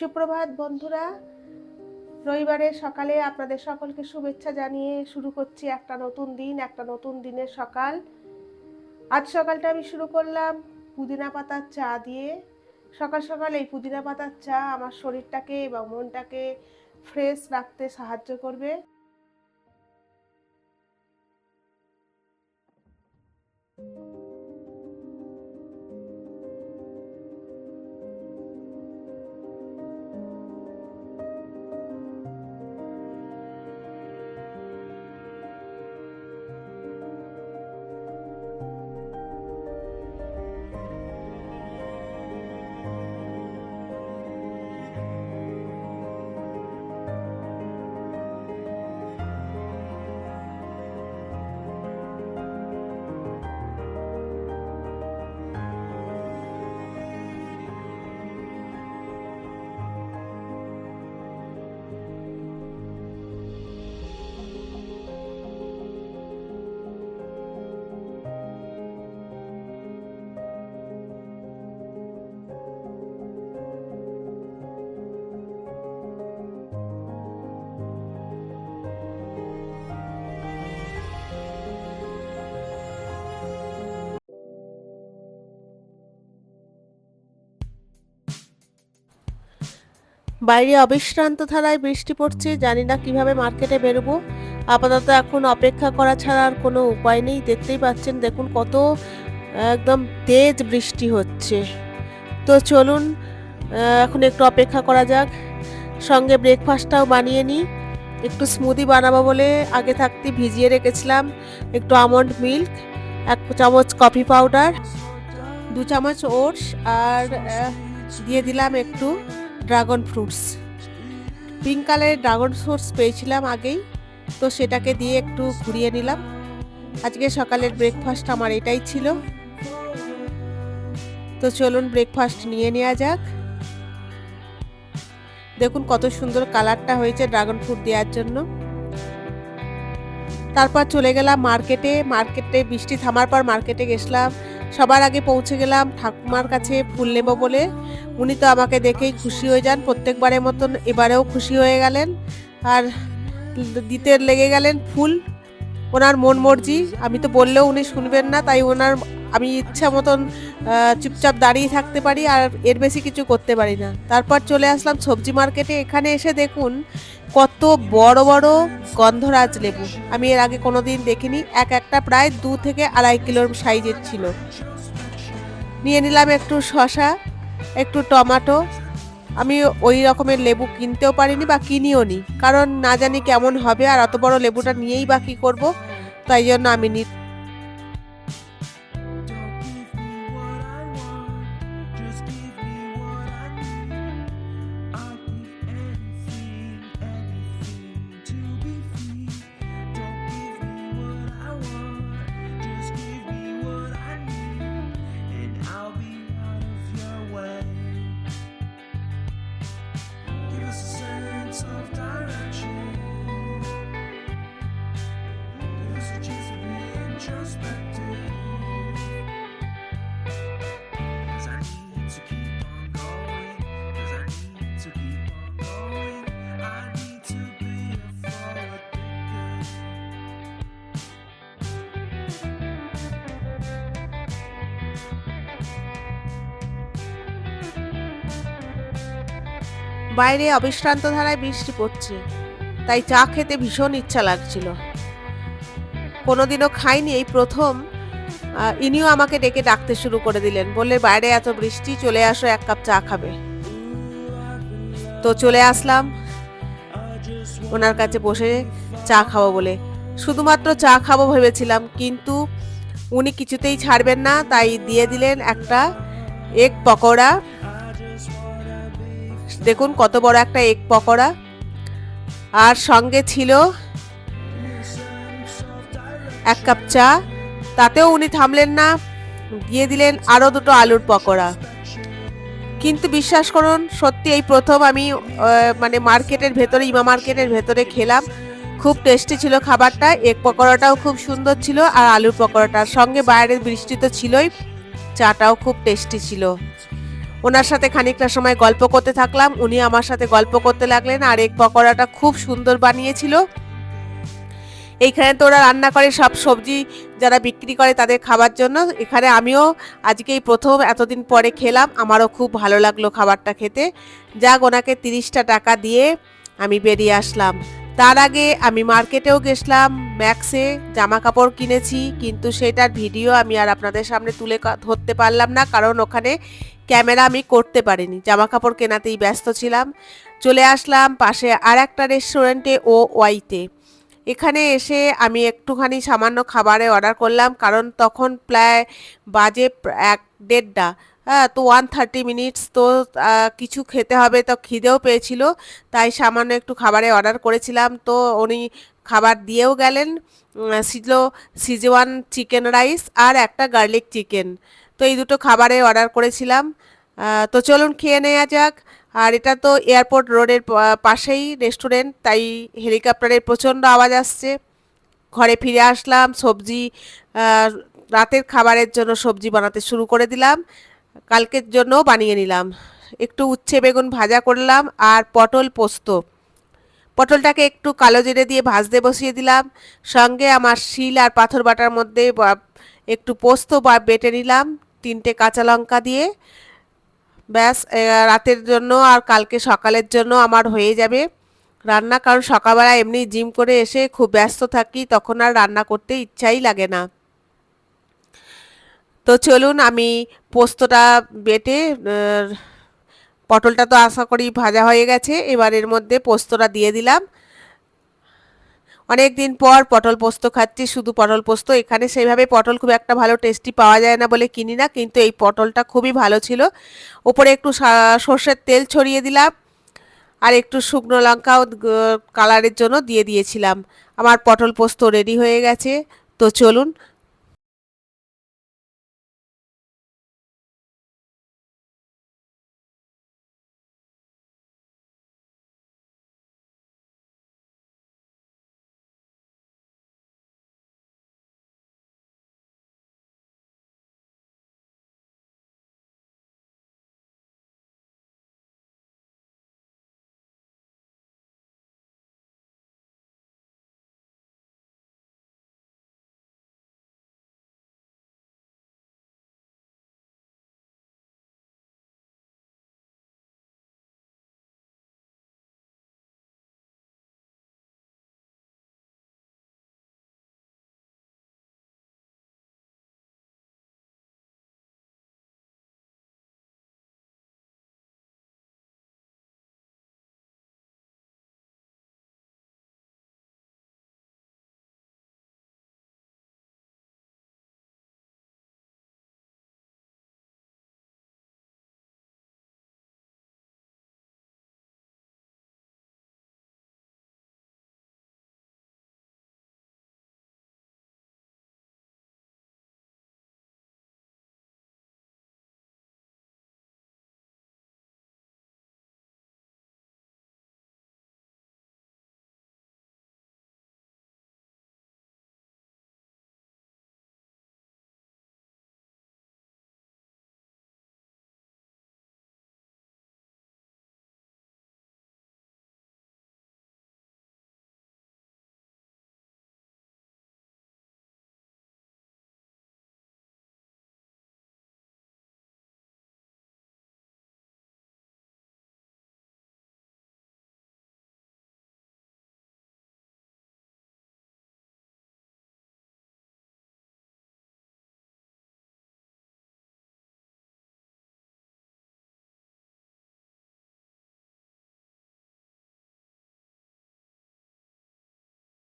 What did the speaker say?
সুপ্রভাত বন্ধুরা। রবিবারের সকালে আপনাদের সকলকে শুভেচ্ছা জানিয়ে শুরু করছি একটা নতুন দিন, একটা নতুন দিনের সকাল। আজ সকালটা আমি শুরু করলাম পুদিনা পাতার চা দিয়ে। সকাল সকাল এই পুদিনা পাতার চা আমার শরীরটাকে এবং মনটাকে ফ্রেশ রাখতে সাহায্য করবে। বাইরে অবিশ্রান্ত ধারায় বৃষ্টি পড়ছে, জানি না কীভাবে মার্কেটে বেরোবো। আপাতত এখন অপেক্ষা করা ছাড়া আর কোনো উপায় নেই। দেখতেই পাচ্ছেন, দেখুন কত, একদম তেজ বৃষ্টি হচ্ছে। তো চলুন এখন একটু অপেক্ষা করা যাক। সঙ্গে ব্রেকফাস্টটাও বানিয়ে নিই। একটু স্মুদি বানাবো বলে আগে থাকতে ভিজিয়ে রেখেছিলাম। একটু আমন্ড মিল্ক এক চামচ কফি পাউডার দু চামচ ওটস, আর দিয়ে দিলাম একটু ড্রাগন ফ্রুটস। পিঙ্ক কালারের ড্রাগন ফ্রুটস পেয়েছিলাম আগেই, তো সেটাকে দিয়ে একটু ঘুরিয়ে নিলাম। আজকে সকালের ব্রেকফাস্ট আমার এটাই ছিল। তো চলুন ব্রেকফাস্ট নিয়ে নেওয়া যাক। দেখুন কত সুন্দর কালারটা হয়েছে ড্রাগন ফ্রুট দেওয়ার জন্য। তারপর চলে গেলাম মার্কেটে মার্কেটে বৃষ্টি থামার পর মার্কেটে গেছিলাম। সবার আগে পৌঁছে গেলাম ঠাকুমার কাছে ফুল নেব বলে। উনি তো আমাকে দেখেই খুশি হয়ে যান, প্রত্যেকবারের মতন এবারেও খুশি হয়ে গেলেন। আর দিতে লেগে গেলেন ফুল, ওনার মন মর্জি। আমি তো বললেও উনি শুনবেন না, তাই ওনার আমি ইচ্ছা মতন চুপচাপ দাঁড়িয়ে থাকতে পারি আর এর বেশি কিছু করতে পারি না। তারপর চলে আসলাম সবজি মার্কেটে, এখানে এসে দেখুন কত বড় বড় গন্ধরাজ লেবু। আমি এর আগে কোনো দিন দেখিনি, এক একটা প্রায় দু থেকে আড়াই কিলোর সাইজের ছিল। নিয়ে নিলাম একটু শশা একটু টমাটো, আমি ওই রকমের লেবু কিনতেও পারিনি বা কিনিও নি। কারণ না জানি কেমন হবে আর অত বড় লেবুটা নিয়েই বা কী করব, তাই জন্য আমি নি বাইরে অবিশ্রান্ত ধারায় বৃষ্টি পড়ছে। তাই চা খেতে ভীষণ ইচ্ছা লাগছিল। কোনোদিনও খাইনি এই প্রথম। ইনিও আমাকে ডেকে ডাকতে শুরু করে দিলেন। বললে, বাইরে এত বৃষ্টি, চলে আসো, এক কাপ চা খাবে। তো চলে আসলাম। ওনার কাছে বসে চা খাব বলে। শুধুমাত্র চা খাব ভেবেছিলাম, কিন্তু উনি কিছুতেই ছাড়বেন না, তাই দিয়ে দিলেন একটা এগ পকোড়া। দেখুন কত বড় একটা এগ পকোড়া। আর সঙ্গে ছিল এক কাপ চা। তাতেও উনি থামলেন না, দিয়ে দিলেন আরও দুটো আলুর পকোড়া। কিন্তু বিশ্বাস করুন, সত্যি এই প্রথম আমি মানে মার্কেটের ভেতরে, ইমা মার্কেটের ভেতরে খেলাম। খুব টেস্টি ছিল খাবারটা এগ পকোড়াটাও খুব সুন্দর ছিল আর আলুর পকোড়াটার সঙ্গে বাইরের বৃষ্টি তো ছিলই, চাটাও খুব টেস্টি ছিল। ওনার সাথে খানিকটা সময় গল্প করতে থাকলাম। উনি আমার সাথে গল্প করতে লাগলেন আর এক পকোড়াটা খুব সুন্দর বানিয়েছিল। এইখানে তো ওরা রান্না করে সব সবজি যারা বিক্রি করে তাদের খাবার জন্য। এখানে আমিও আজকে এই প্রথম এতদিন পরে খেলাম। আমারও খুব ভালো লাগল খাবারটা খেতে। যাক, ওনাকে তিরিশটা টাকা দিয়ে আমি বেরিয়ে আসলাম। তার আগে আমি মার্কেটেও গেছিলাম, ম্যাক্সে জামা কাপড় কিনেছি, কিন্তু সেটার ভিডিও আমি আর আপনাদের সামনে তুলে ধরতে পারলাম না, কারণ ওখানে ক্যামেরা আমি করতে পারিনি জামা কাপড় কেনাতেই ব্যস্ত ছিলাম। চলে আসলাম পাশে আর একটা রেস্টুরেন্টে ও ওয়াইতে। এখানে এসে আমি একটুখানি সামান্য খাবারে অর্ডার করলাম, কারণ তখন প্রায় বাজে এক দেড়টা। হ্যাঁ তো ওয়ান থার্টি মিনিটস তো কিছু খেতে হবে, তো খিদেও পেয়েছিল। তাই সামান্য একটু খাবারে অর্ডার করেছিলাম। তো উনি খাবার দিয়েও গেলেন। ছিল সিজওয়ান চিকেন রাইস আর একটা গার্লিক চিকেন তো এই দুটো খাবারে অর্ডার করেছিলাম। তো চলুন খেয়ে নেওয়া যাক। আর এটা তো এয়ারপোর্ট রোডের পাশেই রেস্টুরেন্ট তাই হেলিকপ্টারের প্রচণ্ড আওয়াজ আসছে। ঘরে ফিরে আসলাম, সবজি রাতের খাবারের জন্য সবজি বানাতে শুরু করে দিলাম। কালকের জন্য বানিয়ে নিলাম। একটু উচ্ছে বেগুন ভাজা করলাম আর পটল পোস্ত। পটলটাকে একটু কালো জিরে দিয়ে ভাজতে বসিয়ে দিলাম। সঙ্গে আমার শিল আর পাথর বাটার মধ্যে একটু পোস্ত বা বেটে নিলাম তিনটে কাঁচা লঙ্কা দিয়ে। ব্যাস রাতের জন্য আর কালকে সকালের জন্য আমার হয়ে যাবে। রান্না, কারণ সকালবেলা এমনি জিম করে এসে খুব ব্যস্ত থাকি, তখন আর রান্না করতে ইচ্ছাই লাগে না। তো চলুন আমি পোস্তটা বেটে পটলটা তো আশা করি ভাজা হয়ে গেছে, এবার এর মধ্যে পোস্তটা দিয়ে দিলাম। অনেক দিন পর পটল পোস্ত খাচ্ছি, শুধু পটল পোস্ত, এখানে সেইভাবে পটল খুব একটা ভালো টেস্টি পাওয়া যায় না বলে কিনি না, কিন্তু এই পটলটা খুবই ভালো ছিল। ওপরে একটু সর্ষের তেল ছড়িয়ে দিলাম, আর একটু শুকনো লঙ্কাও কালারের জন্য দিয়ে দিয়েছিলাম। আমার পটল পোস্ত রেডি হয়ে গেছে, তো চলুন